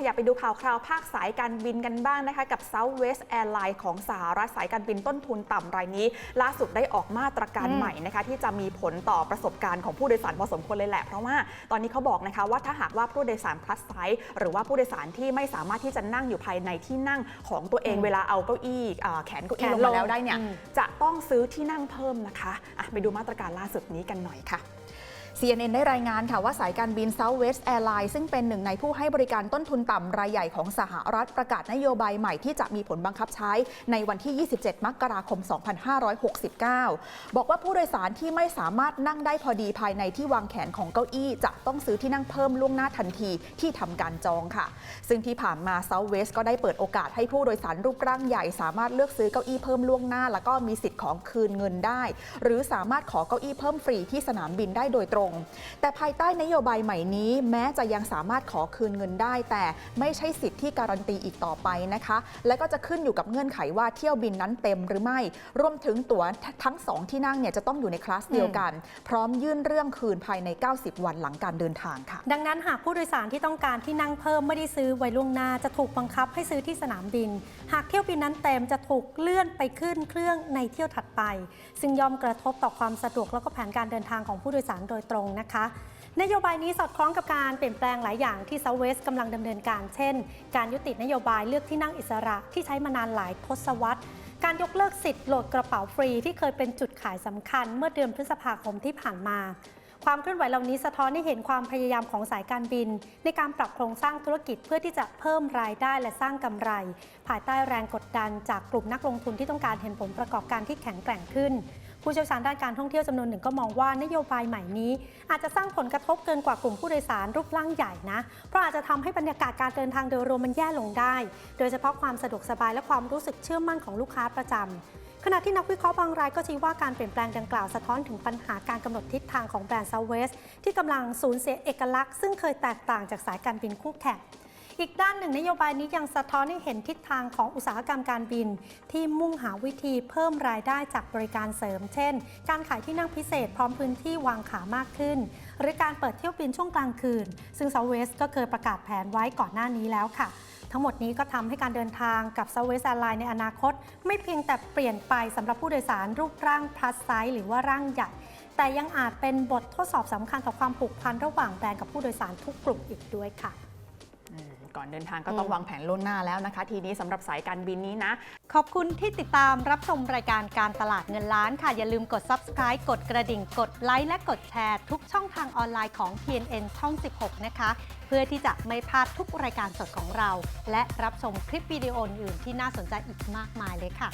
ขยับไปดูข่าวคราวภาคสายการบินกันบ้างนะคะ กับ Southwest Airlines ของสหรัฐสายการบินต้นทุนต่ำรายนี้ ล่าสุดได้ออกมาตรการใหม่นะคะ ที่จะมีผลต่อประสบการณ์ของผู้โดยสารพอสมควรเลยแหละ เพราะว่าตอนนี้เขาบอกนะคะว่าถ้าหากว่าผู้โดยสาร plus size หรือว่าผู้โดยสารที่ไม่สามารถที่จะนั่งอยู่ภายในที่นั่งของตัวเองเวลาเอาเก้าอี้แขนเก้าอี้ลงมาแล้วได้เนี่ยจะต้องซื้อที่นั่งเพิ่มนะคะะไปดูมาตรการล่าสุดนี้กันหน่อยค่ะ CNN ได้รายงานค่ะว่าสายการบิน Southwest Airlines ซึ่งเป็นหนึ่งในผู้ให้บริการต้นทุนต่ำรายใหญ่ของสหรัฐประกาศนโยบายใหม่ที่จะมีผลบังคับใช้ในวันที่ 27 มกราคม 2569 บอกว่าผู้โดยสารที่ไม่สามารถนั่งได้พอดีภายในที่วางแขนของเก้าอี้ จะต้องซื้อที่นั่งเพิ่มล่วงหน้าทันทีที่ทำการจองค่ะ ซึ่งที่ผ่านมา Southwest ก็ได้เปิดโอกาสให้ผู้โดยสารรูปร่างใหญ่ สามารถเลือกซื้อเก้าอี้เพิ่มล่วงหน้า แล้วก็มีสิทธิ์ของคืนเงินได้ หรือสามารถขอเก้าอี้เพิ่มฟรีที่สนามบินได้โดยตรงแต่ภายใต้นโยบายใหม่นี้ แม้จะยังสามารถขอคืนเงินได้ แต่ไม่ใช่สิทธิ์ที่การันตีอีกต่อไปนะคะ และก็จะขึ้นอยู่กับเงื่อนไขว่าเที่ยวบินนั้นเต็มหรือไม่ รวมถึงตั๋วทั้งสองที่นั่งเนี่ยจะต้องอยู่ในคลาสเดียวกัน พร้อมยื่นเรื่องคืนภายใน 90 วันหลังการเดินทางค่ะ ดังนั้นหากผู้โดยสารที่ต้องการที่นั่งเพิ่มไม่ได้ซื้อไว้ล่วงหน้าจะถูกบังคับให้ซื้อที่สนามบิน หากเที่ยวบินนั้นเต็มจะถูกเลื่อนไปขึ้นเครื่องในเที่ยวถัดไป ซึ่งย่อมกระทบต่อความสะดวกแล้วก็แผนการเดินทางของผู้โดยสารโดยตรงนะคะนโยบายนี้สอดคล้องกับการเปลี่ยนแปลงหลายอย่างที่ Southwest กำลังดำเนินการ เช่น การยุตินโยบายเลือกที่นั่งอิสระที่ใช้มานานหลายทศวรรษ การยกเลิกสิทธิ์โหลดกระเป๋าฟรีที่เคยเป็นจุดขายสำคัญ เมื่อเดือนพฤษภาคมที่ผ่านมา ความเคลื่อนไหวเหล่านี้สะท้อนให้เห็นความพยายามของสายการบิน ในการปรับโครงสร้างธุรกิจเพื่อที่จะเพิ่มรายได้และสร้างกำไร ภายใต้แรงกดดันจากกลุ่มนักลงทุนที่ต้องการเห็นผลประกอบการที่แข็งแกร่งขึ้น ผู้เชี่ยวชาญด้านการท่องเที่ยวจำนวนหนึ่งก็มองว่านโยบายใหม่นี้ อาจจะสร้างผลกระทบเกินกว่ากลุ่มผู้โดยสารรูปร่างใหญ่นะ เพราะอาจจะทำให้บรรยากาศการเดินทางโดยรวมมันแย่ลงได้ โดยเฉพาะความสะดวกสบายและความรู้สึกเชื่อมั่นของลูกค้าประจำขณะที่นักวิเคราะห์บางรายก็ชี้ว่าการเปลี่ยนแปลงดังกล่าวสะท้อนถึงปัญหาการกำหนดทิศทางของแบรนด์ Southwest ที่กำลังสูญเสียเอกลักษณ์ซึ่งเคยแตกต่างจากสายการบินคู่แข่ง อีกด้านหนึ่งนโยบายนี้ยังสะท้อนให้เห็นทิศทางของอุตสาหกรรมการบิน ที่มุ่งหาวิธีเพิ่มรายได้จากบริการเสริม เช่น การขายที่นั่งพิเศษพร้อมพื้นที่วางขามากขึ้น หรือการเปิดเที่ยวบินช่วงกลางคืน ซึ่ง Southwest ก็เคยประกาศแผนไว้ก่อนหน้านี้แล้วค่ะทั้งหมดนี้ก็ทำให้การเดินทางกับ Southwest Airlines ในอนาคต ไม่เพียงแต่เปลี่ยนไปสำหรับผู้โดยสารรูปร่าง plus size หรือว่าร่างใหญ่ แต่ยังอาจเป็นบททดสอบสำคัญต่อความผูกพันระหว่างแบรนด์กับผู้โดยสารทุกกลุ่มอีกด้วยค่ะ ก่อนเดินทางก็ต้องอืมวางแผนล่วงหน้าแล้วนะคะ ทีนี้สำหรับสายการบินนี้นะ ขอบคุณที่ติดตามรับชมรายการการตลาดเงินล้านค่ะ อย่าลืมกด subscribe กดกระดิ่ง กดไลค์และกดแชร์ ทุกช่องทางออนไลน์ของ TNN ช่อง 16 นะคะ เพื่อที่จะไม่พลาดทุกรายการสดของเรา และรับชมคลิปวิดีโออื่นๆที่น่าสนใจอีกมากมายเลยค่ะ